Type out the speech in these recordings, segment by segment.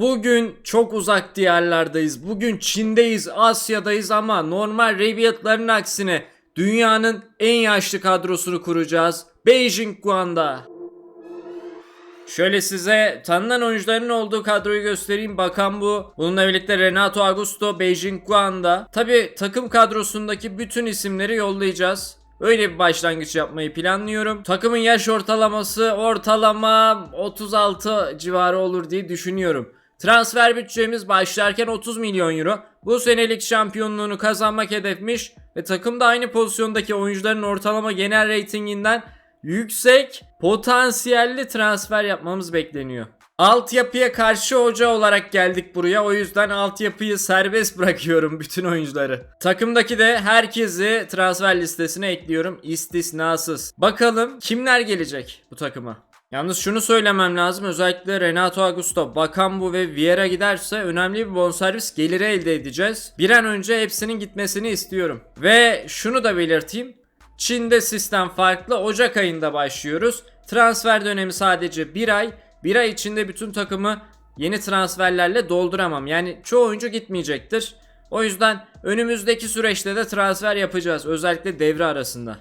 Bugün çok uzak diyarlardayız. Bugün Çin'deyiz, Asya'dayız ama normal Riviet'ların aksine dünyanın en yaşlı kadrosunu kuracağız. Beijing Guan'da. Şöyle size tanınan oyuncuların olduğu kadroyu göstereyim. Bakan bu. Bununla birlikte Renato Augusto Beijing Guan'da. Tabi takım kadrosundaki bütün isimleri yollayacağız. Öyle bir başlangıç yapmayı planlıyorum. Takımın yaş ortalaması ortalama 36 civarı olur diye düşünüyorum. Transfer bütçemiz başlarken 30 milyon euro. Bu senelik şampiyonluğunu kazanmak hedefmiş ve takımda aynı pozisyondaki oyuncuların ortalama genel reytinginden yüksek potansiyelli transfer yapmamız bekleniyor. Altyapıya karşı hoca olarak geldik buraya. O yüzden altyapıyı serbest bırakıyorum bütün oyuncuları. Takımdaki de herkesi transfer listesine ekliyorum istisnasız. Bakalım kimler gelecek bu takıma? Yalnız şunu söylemem lazım özellikle Renato Augusto, Bakambu ve Vieira giderse önemli bir bonservis geliri elde edeceğiz. Bir an önce hepsinin gitmesini istiyorum. Ve şunu da belirteyim. Çin'de sistem farklı. Ocak ayında başlıyoruz. Transfer dönemi sadece bir ay. Bir ay içinde bütün takımı yeni transferlerle dolduramam. Yani çoğu oyuncu gitmeyecektir. O yüzden önümüzdeki süreçte de transfer yapacağız. Özellikle devre arasında.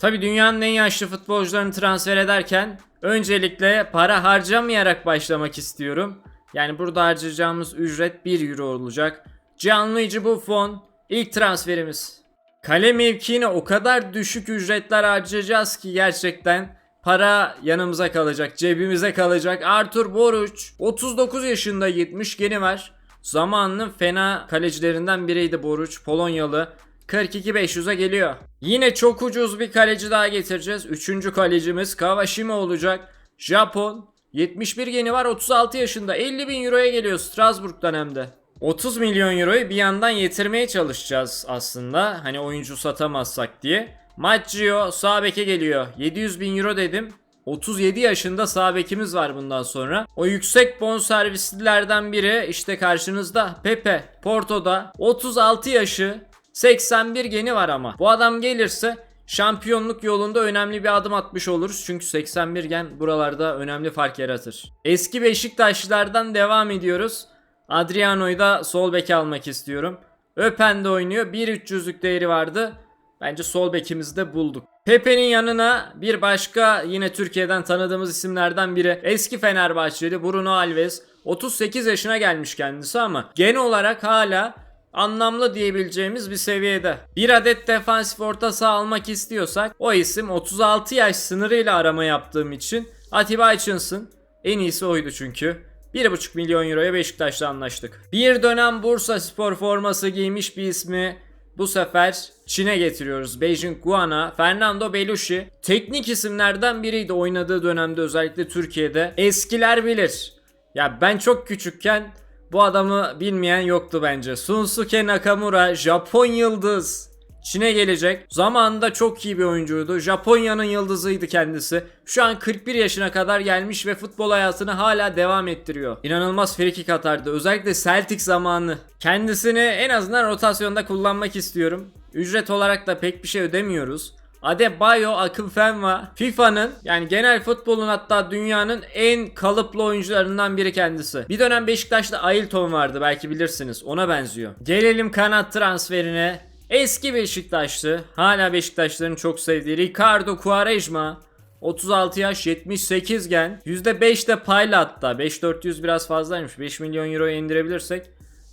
Tabi dünyanın en yaşlı futbolcularını transfer ederken öncelikle para harcamayarak başlamak istiyorum. Yani burada harcayacağımız ücret 1 euro olacak. Gianluigi Buffon ilk transferimiz. Kale mevkiine o kadar düşük ücretler harcayacağız ki gerçekten para yanımıza kalacak, cebimize kalacak. Artur Boruç 39 yaşında 70 geni var. Zamanının fena kalecilerinden biriydi Boruç, Polonyalı. 42.500'e geliyor. Yine çok ucuz bir kaleci daha getireceğiz. Üçüncü kalecimiz Kawashima olacak. Japon. 71 geni var 36 yaşında 50 bin euroya geliyor Strasbourg'dan hem de. 30 milyon euroyu bir yandan yetirmeye çalışacağız aslında. Hani oyuncu satamazsak diye. Maggio sağ beke geliyor. 700 bin euro dedim. 37 yaşında sağ bekimiz var bundan sonra. O yüksek bonservislilerden biri işte karşınızda Pepe Porto'da 36 yaşı 81 geni var ama. Bu adam gelirse şampiyonluk yolunda önemli bir adım atmış oluruz. Çünkü 81 gen buralarda önemli fark yaratır. Eski Beşiktaşlılardan devam ediyoruz. Adriano'yu da sol beke almak istiyorum. Öpen de oynuyor. 1.300'lük değeri vardı. Bence sol bekimizi de bulduk. Pepe'nin yanına bir başka yine Türkiye'den tanıdığımız isimlerden biri. Eski Fenerbahçeli Bruno Alves. 38 yaşına gelmiş kendisi ama gen olarak hala anlamlı diyebileceğimiz bir seviyede. Bir adet defansif orta saha almak istiyorsak o isim 36 yaş sınırıyla arama yaptığım için Atiba Hutchinson en iyisi oydu çünkü. 1,5 milyon euroya Beşiktaş'la anlaştık. Bir dönem Bursa spor forması giymiş bir ismi bu sefer Çin'e getiriyoruz. Beijing Guana, Fernando Belushi. Teknik isimlerden biriydi oynadığı dönemde özellikle Türkiye'de. Eskiler bilir. Ya ben çok küçükken bu adamı bilmeyen yoktu bence. Sunsuke Nakamura, Japon yıldız. Çin'e gelecek. Zamanında çok iyi bir oyuncuydu. Japonya'nın yıldızıydı kendisi. Şu an 41 yaşına kadar gelmiş ve futbol hayatını hala devam ettiriyor. İnanılmaz frikik atardı. Özellikle Celtic zamanı. Kendisini en azından rotasyonda kullanmak istiyorum. Ücret olarak da pek bir şey ödemiyoruz. Adebayo Akınfenva FIFA'nın yani genel futbolun hatta dünyanın en kalıplı oyuncularından biri kendisi. Bir dönem Beşiktaş'ta Ailton vardı belki bilirsiniz ona benziyor. Gelelim kanat transferine. Eski Beşiktaşlı hala Beşiktaşların çok sevdiği Ricardo Quaresma 36 yaş 78 gen %5 de payla hatta 5400 biraz fazlaymış 5 milyon euroya indirebilirsek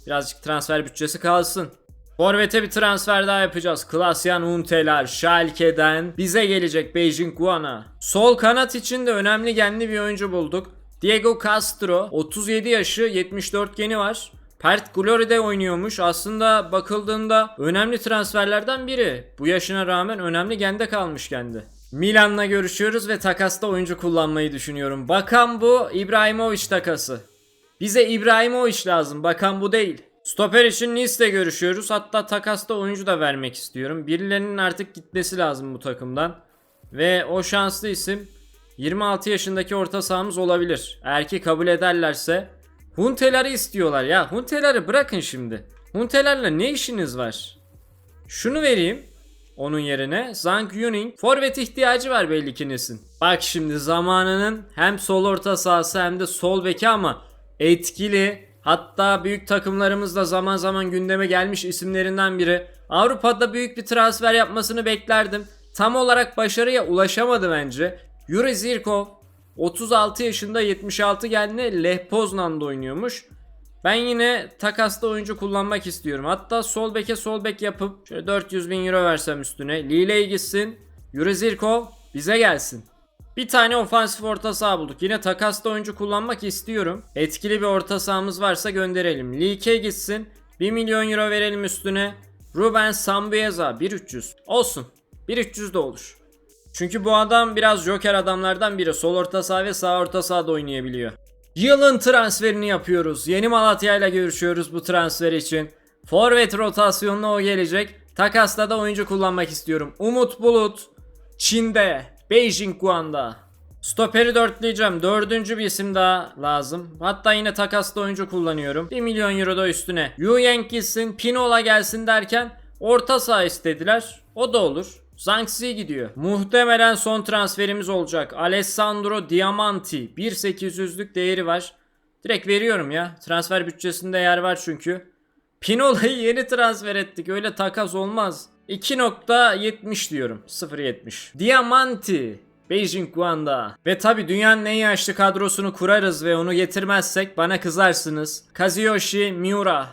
birazcık transfer bütçesi kalsın. Forvet'e bir transfer daha yapacağız. Klasyan Unteler Schalke'den bize gelecek Beijing Guana. Sol kanat için de önemli genli bir oyuncu bulduk. Diego Castro 37 yaşı 74 geni var. Pert Glory'de oynuyormuş. Aslında bakıldığında önemli transferlerden biri. Bu yaşına rağmen önemli gende kalmış kendi. Milan'la görüşüyoruz ve takasta oyuncu kullanmayı düşünüyorum. Bakan bu İbrahimovic takası. Bize İbrahimovic lazım. Bakan bu değil. Stoper için Nice'le görüşüyoruz. Hatta takasta oyuncu da vermek istiyorum. Birilerinin artık gitmesi lazım bu takımdan. Ve o şanslı isim 26 yaşındaki orta sahamız olabilir. Eğer ki kabul ederlerse Hunteler'i istiyorlar ya. Hunteler'i bırakın şimdi. Hunteler'le ne işiniz var? Şunu vereyim. Onun yerine Zhang Yuning forvet ihtiyacı var belli ki Nesin. Bak şimdi zamanının hem sol orta sahası hem de sol beki ama etkili Hatta büyük takımlarımız da zaman zaman gündeme gelmiş isimlerinden biri. Avrupa'da büyük bir transfer yapmasını beklerdim. Tam olarak başarıya ulaşamadı bence. Yuri Zirkov 36 yaşında 76 genli Lech Poznan'da oynuyormuş. Ben yine takasta oyuncu kullanmak istiyorum. Hatta sol beke sol bek yapıp şöyle 400 bin euro versem üstüne. Lille'ye gitsin. Yuri Zirkov bize gelsin. Bir tane ofansif orta saha bulduk. Yine takasta oyuncu kullanmak istiyorum. Etkili bir orta sahamız varsa gönderelim. Like'e gitsin. 1 milyon euro verelim üstüne. Ruben Sambueza 1300. Olsun. 1300 de olur. Çünkü bu adam biraz joker adamlardan biri. Sol orta saha ve sağ orta sahada oynayabiliyor. Yılın transferini yapıyoruz. Yeni Malatya ile görüşüyoruz bu transfer için. Forvet rotasyonuna o gelecek. Takasla da oyuncu kullanmak istiyorum. Umut Bulut Çin'de Beijing Guan'da. Stoperi dörtleyeceğim. Dördüncü bir isim daha lazım. Hatta yine takasla oyuncu kullanıyorum. 1 milyon euro da üstüne. Yu Yang gitsin, Pinola gelsin derken orta saha istediler. O da olur. Zhangxi gidiyor. Muhtemelen son transferimiz olacak. Alessandro Diamanti. 1.800'lük değeri var. Direkt veriyorum ya. Transfer bütçesinde yer var çünkü. Pinola'yı yeni transfer ettik. Öyle takas olmaz. 2.70 diyorum. 0.70. Diamanti. Beijing Guanda. Ve tabi dünyanın en yaşlı kadrosunu kurarız ve onu getirmezsek bana kızarsınız. Kazuyoshi Miura.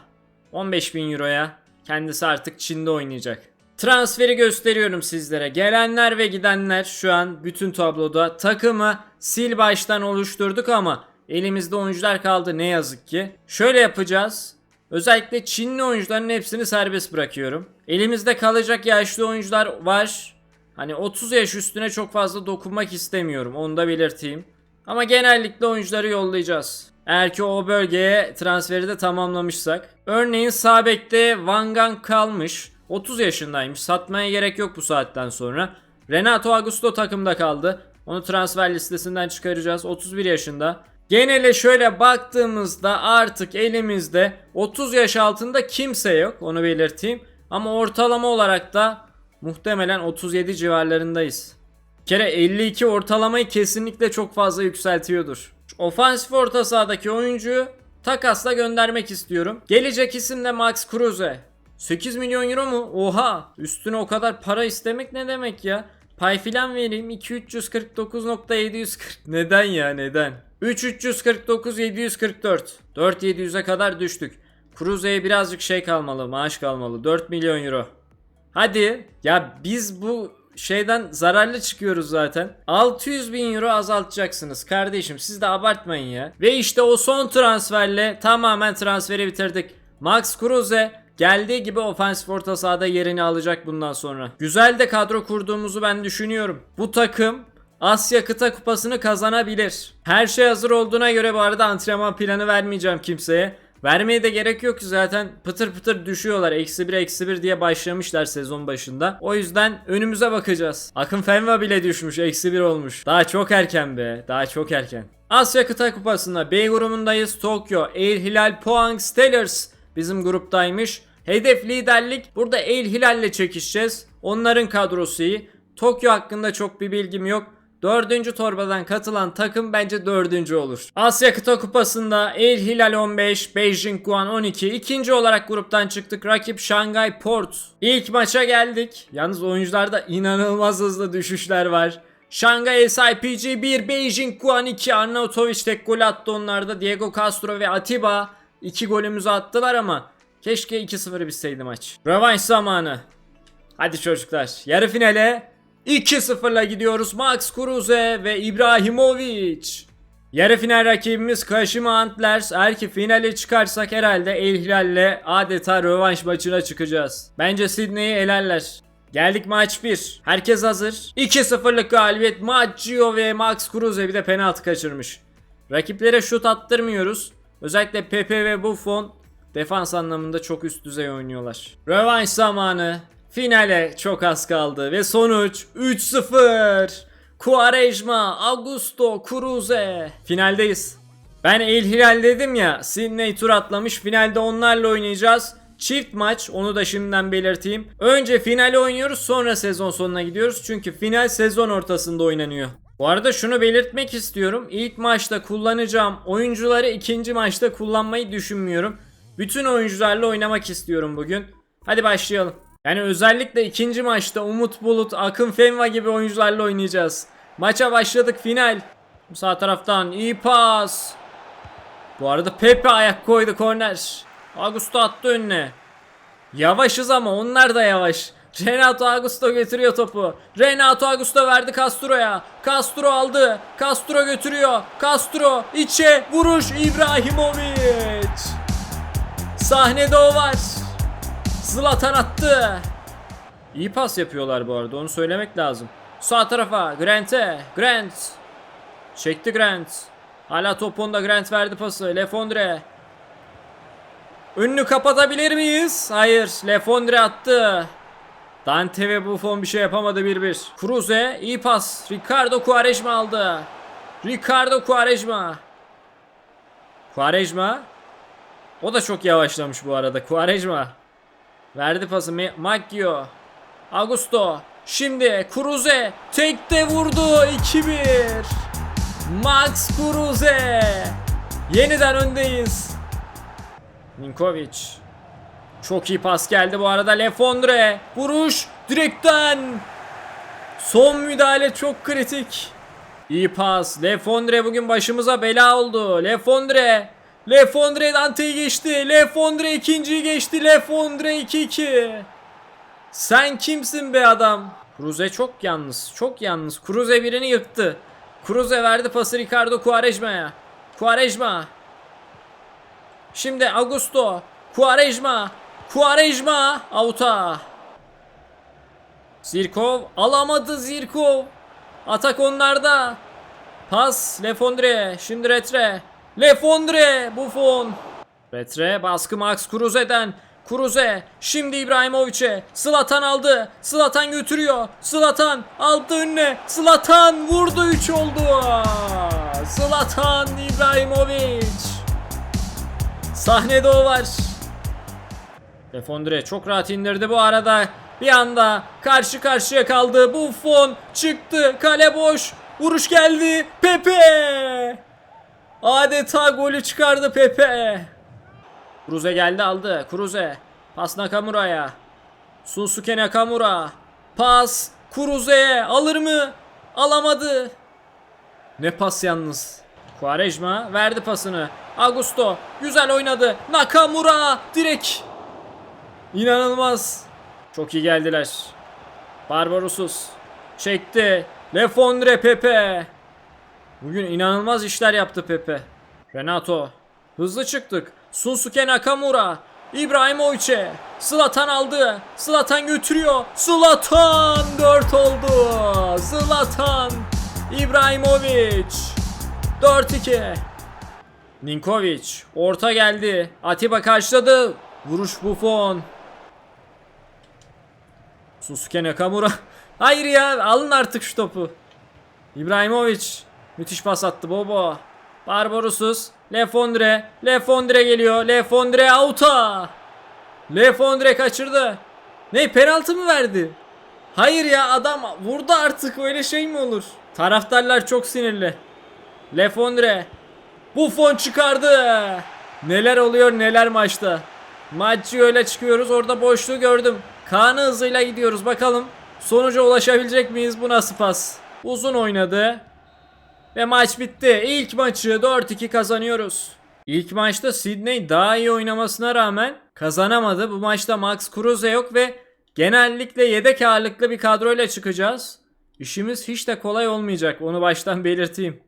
15 bin euroya. Kendisi artık Çin'de oynayacak. Transferi gösteriyorum sizlere. Gelenler ve gidenler şu an bütün tabloda. Takımı sil baştan oluşturduk ama elimizde oyuncular kaldı ne yazık ki. Şöyle yapacağız. Özellikle Çinli oyuncuların hepsini serbest bırakıyorum. Elimizde kalacak yaşlı oyuncular var. Hani 30 yaş üstüne çok fazla dokunmak istemiyorum. Onu da belirteyim. Ama genellikle oyuncuları yollayacağız. Eğer ki o bölgeye transferi de tamamlamışsak. Örneğin sağ bekte Van Gang kalmış. 30 yaşındaymış. Satmaya gerek yok bu saatten sonra. Renato Augusto takımda kaldı. Onu transfer listesinden çıkaracağız. 31 yaşında. Genele şöyle baktığımızda artık elimizde 30 yaş altında kimse yok. Onu belirteyim. Ama ortalama olarak da muhtemelen 37 civarlarındayız. Bir kere 52 ortalamayı kesinlikle çok fazla yükseltiyordur. Ofansif orta sahadaki oyuncuyu takasla göndermek istiyorum. Gelecek isim de Max Kruse. 8 milyon euro mu? Oha! Üstüne o kadar para istemek ne demek ya? Pay filan vereyim 2349.740. Neden ya neden? 3349 744. 4700'e kadar düştük. Cruze'ye birazcık şey kalmalı, maaş kalmalı. 4 milyon euro. Hadi ya biz bu şeyden zararlı çıkıyoruz zaten. 600 bin euro azaltacaksınız kardeşim siz de abartmayın ya. Ve işte o son transferle tamamen transferi bitirdik. Max Kruse geldiği gibi ofansif orta sahada yerini alacak bundan sonra. Güzel de kadro kurduğumuzu ben düşünüyorum. Bu takım Asya Kıta Kupası'nı kazanabilir. Her şey hazır olduğuna göre bu arada antrenman planı vermeyeceğim kimseye. Vermeye de gerek yok ki zaten pıtır pıtır düşüyorlar. Eksi bir eksi bir diye başlamışlar sezon başında. O yüzden önümüze bakacağız. Akın Fenva bile düşmüş. Eksi bir olmuş. Daha çok erken be. Daha çok erken. Asya Kıta Kupası'nda B grubundayız. Tokyo, El Hilal, Pohang Steelers bizim gruptaymış. Hedef liderlik. Burada El Hilal'le çekişeceğiz. Onların kadrosu iyi. Tokyo hakkında çok bir bilgim yok. Dördüncü torbadan katılan takım bence dördüncü olur. Asya Kıta Kupası'nda El Hilal 15, Beijing Guan 12. İkinci olarak gruptan çıktık. Rakip Shanghai Port. İlk maça geldik. Yalnız oyuncularda inanılmaz hızlı düşüşler var. Shanghai SIPG 1, Beijing Guan 2. Arnautovic tek gol attı onlarda. Diego Castro ve Atiba 2 golümüzü attılar ama keşke 2-0 bitseydi maç. Rövanş zamanı. Hadi çocuklar yarı finale 2-0'la gidiyoruz Max Kruse ve İbrahimovic. Yarı final rakibimiz Kashima Antlers. Eğer ki finale çıkarsak herhalde El Hilal'le adeta rövanş maçına çıkacağız. Bence Sydney'i elerler. Geldik maç 1. Herkes hazır. 2-0'lık galibiyet. Maggio ve Max Kruse bir de penaltı kaçırmış. Rakiplere şut attırmıyoruz. Özellikle Pepe ve Buffon defans anlamında çok üst düzey oynuyorlar. Rövanş zamanı. Finale çok az kaldı ve sonuç 3-0. Quaresma, Augusto, Kruse. Finaldeyiz. Ben El Hilal dedim ya, Sydney tur atlamış. Finalde onlarla oynayacağız. Çift maç onu da şimdiden belirteyim. Önce finali oynuyoruz sonra sezon sonuna gidiyoruz. Çünkü final sezon ortasında oynanıyor. Bu arada şunu belirtmek istiyorum. İlk maçta kullanacağım oyuncuları ikinci maçta kullanmayı düşünmüyorum. Bütün oyuncularla oynamak istiyorum bugün. Hadi başlayalım. Yani özellikle ikinci maçta Umut Bulut, Akın Fenva gibi oyuncularla oynayacağız. Maça başladık final. Sağ taraftan iyi pas. Bu arada Pepe ayak koydu korner. Augusto attı önüne. Yavaşız ama onlar da yavaş. Renato Augusto götürüyor topu. Renato Augusto verdi Castro'ya. Castro aldı. Castro götürüyor. Castro içe vuruş İbrahimovic. Sahnede o var. Zlatan attı. İyi pas yapıyorlar bu arada onu söylemek lazım. Sağ tarafa Grant'e. Grant. Çekti Grant. Hala top onda Grant verdi pası. Lefondre. Önünü kapatabilir miyiz? Hayır. Lefondre attı. Dante ve Buffon bir şey yapamadı 1-1. Cruze iyi pas. Ricardo Quaresma aldı. Ricardo Quaresma. Quaresma. O da çok yavaşlamış bu arada. Quaresma. Verdi pası. Maggio. Augusto. Şimdi Cruze. Tekte vurdu. 2-1. Max Cruze. Yeniden öndeyiz. Ninkovic. Çok iyi pas geldi bu arada Lefondre. Vuruş direkten. Son müdahale çok kritik. İyi pas. Lefondre bugün başımıza bela oldu. Lefondre. Lefondre Dante'yi geçti. Lefondre ikinciyi geçti. Lefondre 2-2. Sen kimsin be adam? Cruze çok yalnız. Çok yalnız. Cruze birini yıktı. Cruze verdi pası Ricardo Quaresma'ya. Quaresma. Şimdi Augusto. Quaresma. Quaresma. Auta. Zirkov. Alamadı Zirkov. Atak onlarda. Pas. Lefondre. Şimdi Retre. Lefondre. Buffon. Retre. Baskı Max Cruze'den. Cruze. Şimdi İbrahimovic'e. Slatan aldı. Slatan götürüyor. Slatan aldı önüne. Slatan vurdu 3 oldu. Slatan İbrahimovic. Sahnede o var. Lefondre çok rahat indirdi bu arada. Bir anda karşı karşıya kaldı. Buffon çıktı. Kale boş. Vuruş geldi. Pepe. Adeta golü çıkardı Pepe. Cruze geldi aldı. Cruze. Pas Nakamura'ya. Sunsuke Nakamura. Pas Cruze'ye. Alır mı? Alamadı. Ne pas yalnız. Quaresma verdi pasını. Augusto güzel oynadı. Nakamura direkt. İnanılmaz. Çok iyi geldiler. Barbarosuz. Çekti. Lefondre Pepe. Bugün inanılmaz işler yaptı Pepe. Renato. Hızlı çıktık. Sunsuke Nakamura. İbrahimovic'e. Zlatan aldı. Zlatan götürüyor. Zlatan 4 oldu. Zlatan. İbrahimovic. 4-2. Ninkovic. Orta geldi. Atiba karşıladı. Vuruş Buffon. Susuke Nakamura. Hayır ya alın artık şu topu. İbrahimovic. Müthiş pas attı Bobo. Barbarosuz. Lefondre. Lefondre geliyor. Lefondre auta. Lefondre kaçırdı. Ne penaltı mı verdi? Hayır ya adam vurdu artık öyle şey mi olur? Taraftarlar çok sinirli. Lefondre. Buffon çıkardı. Neler oluyor neler maçta. Maçı öyle çıkıyoruz orada boşluğu gördüm. Kaan'ı hızıyla gidiyoruz bakalım. Sonuca ulaşabilecek miyiz bu nasıl pas? Uzun oynadı. Ve maç bitti. İlk maçı 4-2 kazanıyoruz. İlk maçta Sydney daha iyi oynamasına rağmen kazanamadı. Bu maçta Max Kruse yok ve genellikle yedek ağırlıklı bir kadroyla çıkacağız. İşimiz hiç de kolay olmayacak. Onu baştan belirteyim.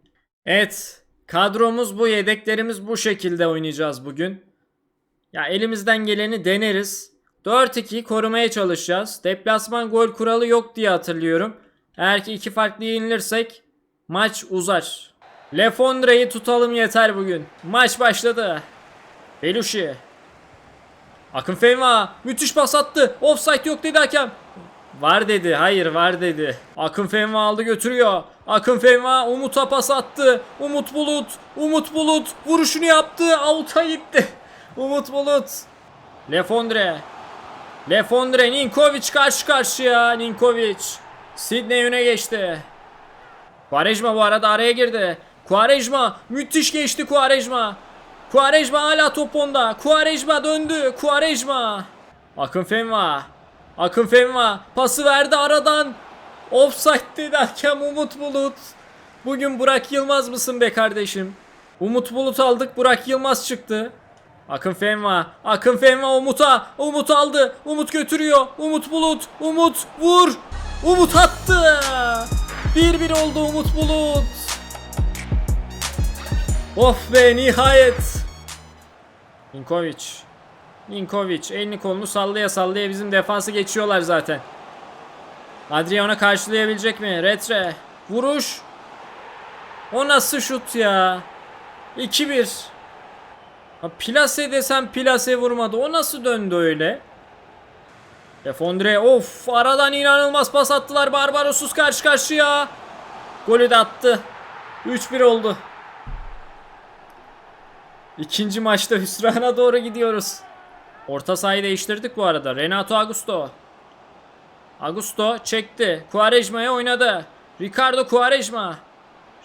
Evet. Kadromuz bu. Yedeklerimiz bu şekilde oynayacağız bugün. Ya elimizden geleni deneriz. 4-2 korumaya çalışacağız. Deplasman gol kuralı yok diye hatırlıyorum. Eğer ki iki farklı yenilirsek maç uzar. Lefondre'yi tutalım yeter bugün. Maç başladı. Belushi. Akın Fenva müthiş pas attı. Offside yok dedi hakem. Var dedi. Hayır var dedi. Akın Fenva aldı götürüyor. Akın Fenva Umut'a pas attı. Umut Bulut. Umut Bulut vuruşunu yaptı. Out'a gitti. Umut Bulut. Lefondre. Lefondre Ninkovic karşı karşıya. Ninkovic. Sidney öne geçti. Quaresma bu arada araya girdi. Quaresma müthiş geçti Quaresma. Quaresma hala top onda. Quaresma döndü. Quaresma. Akın Fenva. Akın Fenva pası verdi aradan. Offside hakem Umut Bulut. Bugün Burak Yılmaz mısın be kardeşim? Umut Bulut aldık Burak Yılmaz çıktı. Akın Fenva. Akın Fenva Umut'a. Umut aldı. Umut götürüyor. Umut Bulut. Umut vur. Umut attı. 1-1 oldu Umut Bulut. Of be nihayet. Ninkovic. Ninkovic elini kolunu sallaya sallaya bizim defansı geçiyorlar zaten. Adriana karşılayabilecek mi? Retre. Vuruş. O nasıl şut ya? 2-1. Ha, plase desem plase vurmadı. O nasıl döndü öyle? Defondre of aradan inanılmaz pas attılar. Barbarosuz karşı karşıya. Golü de attı. 3-1 oldu. İkinci maçta hüsrana doğru gidiyoruz. Orta sahayı değiştirdik bu arada. Renato Augusto. Augusto çekti. Quaresma'ya oynadı. Ricardo Quaresma.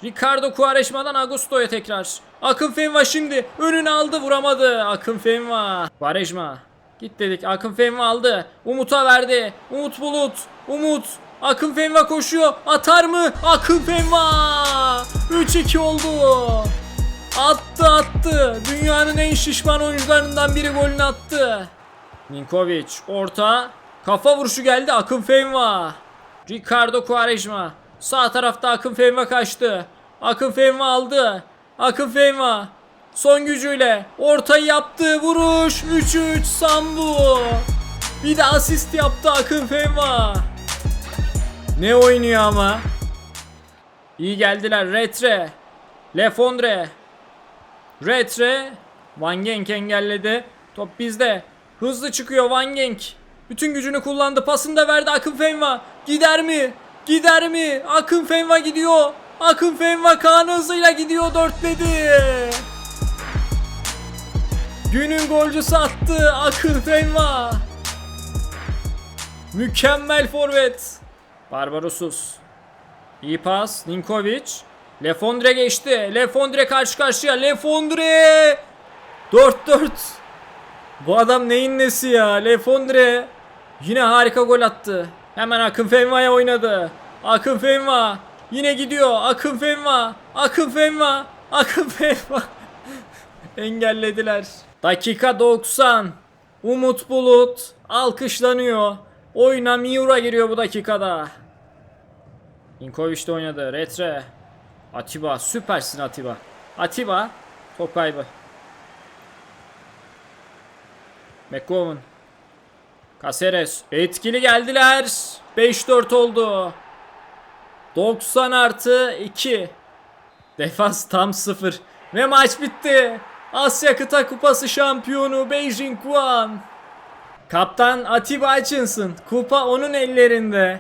Ricardo Quaresma'dan Augusto'ya tekrar. Akın Fenva şimdi önünü aldı vuramadı. Akın Fenva. Quaresma. Git dedik. Akın Fenva aldı. Umut'a verdi. Umut Bulut. Umut. Akın Fenva koşuyor. Atar mı? Akın Fenva. 3-2 oldu. Attı attı. Dünyanın en şişman oyuncularından biri golünü attı. Ninkovic orta. Kafa vuruşu geldi Akın Fenva. Ricardo Quaresma. Sağ tarafta Akın Fenva kaçtı. Akın Fenva aldı. Akın Fenva. Son gücüyle ortayı yaptı. Vuruş 3-3 Sambu. Bir de asist yaptı Akın Fenva. Ne oynuyor ama. İyi geldiler. Retre. Lefondre. Retre. Van Genk engelledi. Top bizde. Hızlı çıkıyor Van Genk. Bütün gücünü kullandı. Pasını da verdi Akın Fenva. Gider mi? Gider mi? Akın Fenva gidiyor. Akın Fenva Kaan hızıyla gidiyor dörtledi. Günün golcüsü attı Akın Fenva. Mükemmel forvet. Barbarosuz. İyi pas. Ninkovic. Lefondre geçti. Lefondre karşı karşıya. Lefondre. 4-4. Bu adam neyin nesi ya? Lefondre. Yine harika gol attı. Hemen Akın Fenva'ya oynadı. Akın Fenva. Yine gidiyor. Akın Fenva. Akın Fenva. Akın Fenva. Engellediler. Dakika 90. Umut Bulut alkışlanıyor. Oyuna Miura giriyor bu dakikada. Inkovic de oynadı. Retre. Atiba. Süpersin Atiba. Atiba. Top kaybı. McGowan. Caceres. Etkili geldiler. 5-4 oldu. 90 artı 2. Defans tam 0. Ve maç bitti. Asya Kıta Kupası şampiyonu Beijing Guan. Kaptan Atiba Hutchinson. Kupa onun ellerinde.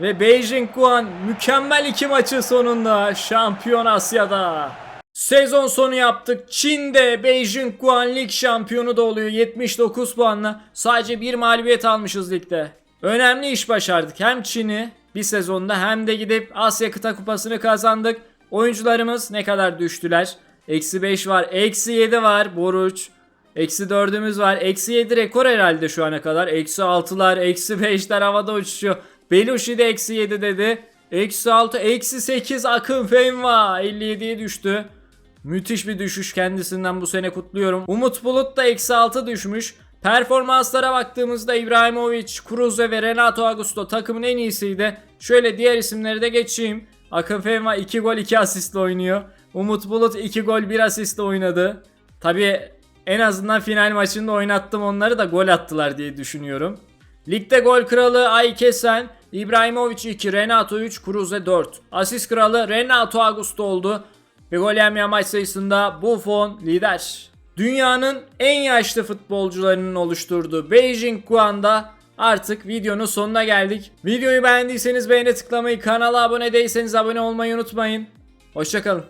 Ve Beijing Guan mükemmel iki maçı sonunda şampiyon Asya'da. Sezon sonu yaptık. Çin'de Beijing Guan Lig şampiyonu da oluyor 79 puanla. Sadece bir mağlubiyet almışız ligde. Önemli iş başardık. Hem Çin'i bir sezonda hem de gidip Asya Kıta Kupası'nı kazandık. Oyuncularımız ne kadar düştüler? Eksi 5 var. Eksi 7 var. Boruç. Eksi 4'ümüz var. Eksi 7 rekor herhalde şu ana kadar. Eksi 6'lar, eksi 5'ler havada uçuşuyor. Belushi de eksi 7 dedi. Eksi 6, eksi 8 Akın Fenva 57'ye düştü. Müthiş bir düşüş kendisinden bu sene kutluyorum. Umut Bulut da eksi 6 düşmüş. Performanslara baktığımızda İbrahimovic, Cruze ve Renato Augusto takımın en iyisiydi. Şöyle diğer isimleri de geçeyim. Akın Fenva 2 gol 2 asistle oynuyor. Umut Bulut 2 gol 1 asistle oynadı. Tabi en azından final maçında oynattım onları da gol attılar diye düşünüyorum. Ligde gol kralı Aykesen, İbrahimovic 2, Renato 3, Cruze 4. Asist kralı Renato Augusto oldu. Ve gol yemeyen maç sayısında Buffon lider. Dünyanın en yaşlı futbolcularının oluşturduğu Beijing Guan'da artık videonun sonuna geldik. Videoyu beğendiyseniz beğene tıklamayı, kanala abone değilseniz abone olmayı unutmayın. Hoşçakalın.